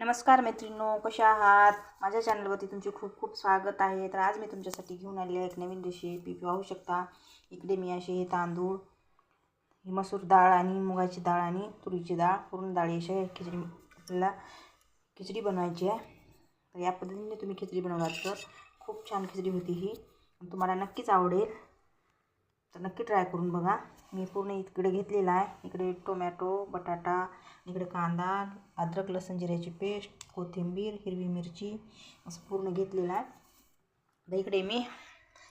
नमस्कार मैत्रिणो कशा आहात? माझ्या चॅनलवरती तुमचे खूप खूप स्वागत आहे. तर आज मी तुमच्यासाठी घेऊन आलेली आहे एक नवीन रेसिपी पाहू शकता. इकडे मी असे हे तांदूळ ही मसूर डाळ आणि मुगाची डाळ आणि तुरीची डाळ पूर्ण डाळी अशा खिचडी आपल्याला खिचडी बनवायची आहे. तर या पद्धतीने तुम्ही खिचडी बनवलात तर खूप छान खिचडी होती ही. तुम्हाला नक्कीच आवडेल. तर नक्की ट्राय करून बघा. मी पूर्ण इकडे घेतलेला आहे. इकडे टोमॅटो बटाटा इकडे कांदा अद्रक लसूण जिऱ्याची पेस्ट कोथिंबीर हिरवी मिरची असं पूर्ण घेतलेलं आहे. तर इकडे मी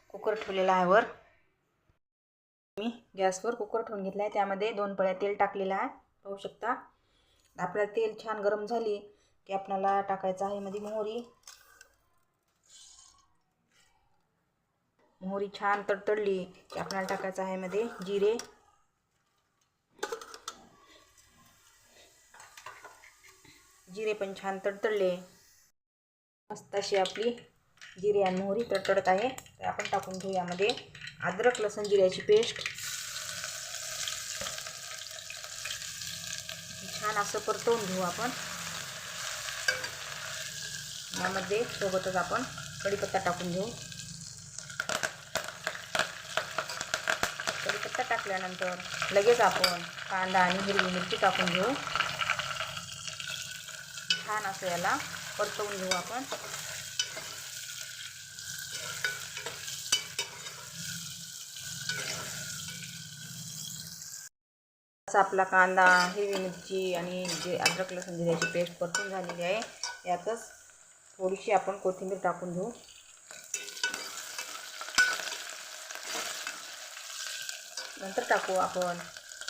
कुकर ठेवलेला आहे वर. मी गॅसवर कुकर ठेवून घेतला आहे. त्यामध्ये दोन पळ्या तेल टाकलेलं आहे. पाहू शकता. आपल्याला तेल छान गरम झाली की आपल्याला टाकायचं आहे. मध्ये मोहरी मोहरी छान तडतडली. की आपल्याला टाकायचं आहे मध्ये जिरे. जिरे पण छान तडतडले. मस्त अशी आपली जिरे आणि मोहरी तडतडत आहे. तर आपण टाकून घेऊ यामध्ये अद्रक लसूण जिऱ्याची पेस्ट. छान असं परतवून घेऊ आपण. यामध्ये सोबतच आपण कढीपत्ता टाकून घेऊ. कढीपत्ता टाकल्यानंतर लगेच आपण कांदा आणि हिरवी मिरची टाकून घेऊ. छान असं याला परतवून घेऊ आपण. असा आपला कांदा हिरवी मिरची आणि जे अद्रक लसूण जिऱ्याची पेस्ट परतून झालेली आहे यातच थोडीशी आपण कोथिंबीर टाकून घेऊ. नंतर टाकू आपण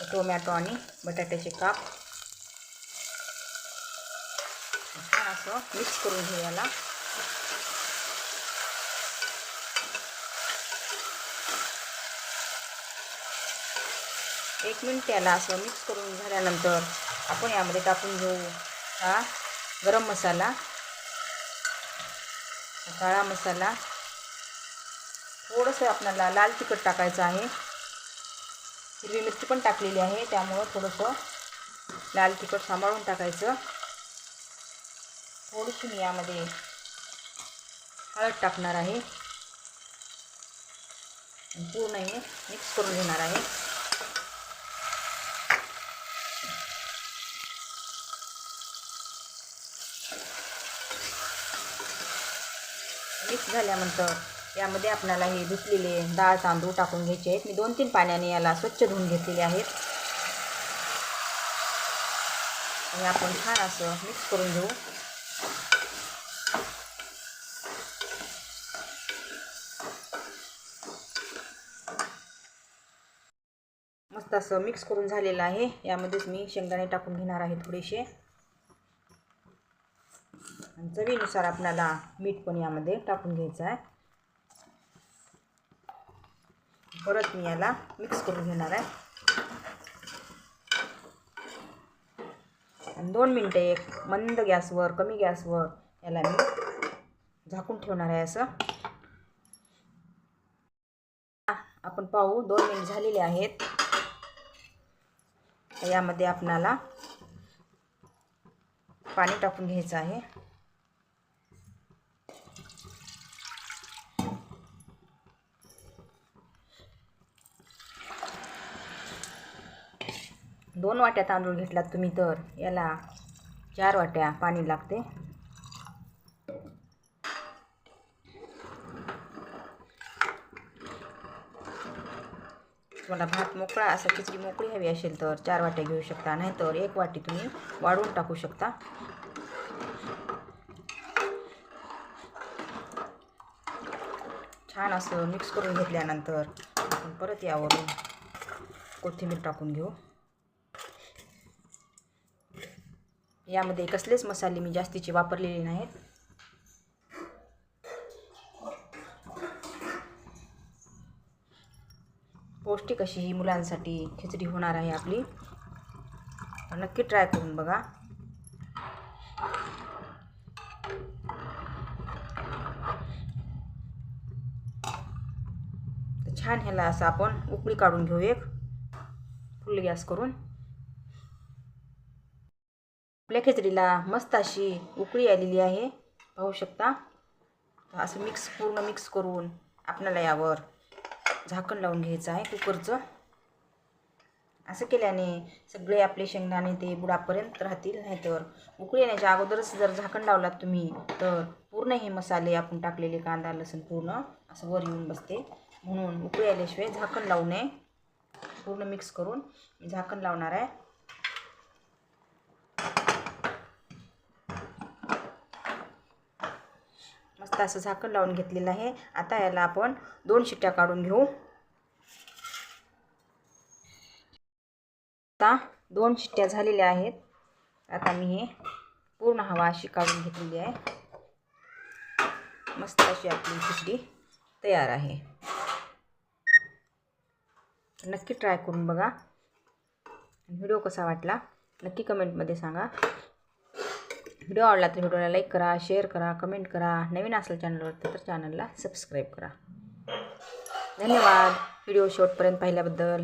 टोमॅटो आणि बटाट्याचे काप. छान असं मिक्स करून घेऊ याला एक मिनिट याला असं मिक्स करून झाल्यानंतर आपण यामध्ये टाकून घेऊ हा गरम मसाला. काळा मसाला. थोडंसं आपल्याला लाल तिखट टाकायचं आहे. हिरवी मिरची पण टाकलेली आहे. त्यामुळं थोडंसं लाल तिखट सांभाळून टाकायचं. थोडीशी मी यामध्ये हळद टाकणार आहे. पूर्ण हे मिक्स करून घेणार आहे. मिक्स झाल्यानंतर यामध्ये आपल्याला हे धुतलेले डाळ तांदूळ टाकून घ्यायचे आहेत. मी दोन तीन पाण्याने याला स्वच्छ धुवून घेतलेले आहेत. आणि आपण छान असं मिक्स करून घेऊ. मस्त असं मिक्स करून झालेलं आहे. यामध्येच मी शेंगदाणे टाकून घेणार आहे थोडेसे. आणि चवीनुसार आपल्याला मीठ पण यामध्ये टाकून घ्यायचं आहे. परत मी याला मिक्स करून घेणार आहे. आणि दोन मिनटं एक मंद गॅसवर कमी गॅसवर याला मी झाकून ठेवणार आहे असं. आपण पाहू दोन मिनिट झालेले आहेत. यामध्ये आपणाला पाणी टाकून घ्यायचं आहे. दोन वाट्या तांदूळ घेतलात तुम्ही तर. याला चार वाट्या पाणी लागते. तुम्हाला भात मोकळा असा खिचडी मोकळी हवी असेल तर चार वाट्या घेऊ शकता. नाहीतर एक वाटी तुम्ही वाढवून टाकू शकता. छान असं मिक्स करून घेतल्यानंतर आपण परत यावरून कोथिंबीर टाकून घेऊ. यामध्ये कसलेच मसाले मी जास्तीचे वापरलेले नाहीत. पौष्टिक अशी ही मुलांसाठी खिचडी होणार आहे आपली. नक्की ट्राय करून बघा. छान ह्याला असं आपण उकळी काढून घेऊ एक. फुल गॅस करून. आपल्या खिचडीला मस्त अशी उकळी आलेली आहे. पाहू शकता? असं मिक्स पूर्ण मिक्स करून आपल्याला यावर झाकण लावून घ्यायचं आहे कुकरचं. असं केल्याने सगळे आपले शेंगदाणे ते बुडापर्यंत राहतील नाहीतर उकळी येण्याच्या अगोदरच जर झाकण लावलात तुम्ही तर पूर्ण हे मसाले आपण टाकलेले कांदा लसूण पूर्ण असं वर येऊन बसते. म्हणून उकळी आल्याशिवाय झाकण लावू नये. पूर्ण मिक्स करून मी झाकण लावणार आहे. मस्त असं झाकण लावून घेतलेलं आहे. आता याला आपण दोन शिट्ट्या काढून घेऊ. आता दोन शिट्ट्या झालेल्या आहेत. आता मी हे पूर्ण हवा अशी काढून घेतलेली आहे. मस्त अशी आपली खिचडी तयार आहे. नक्की ट्राय करून बघा. व्हिडिओ कसा वाटला नक्की कमेंटमध्ये सांगा. व्हिडिओ आवडला तर व्हिडिओला लाईक करा शेअर करा कमेंट करा. नवीन असेल चॅनलवर तर चॅनलला सबस्क्राईब करा. धन्यवाद. व्हिडिओ शेवटपर्यंत पाहिल्याबद्दल.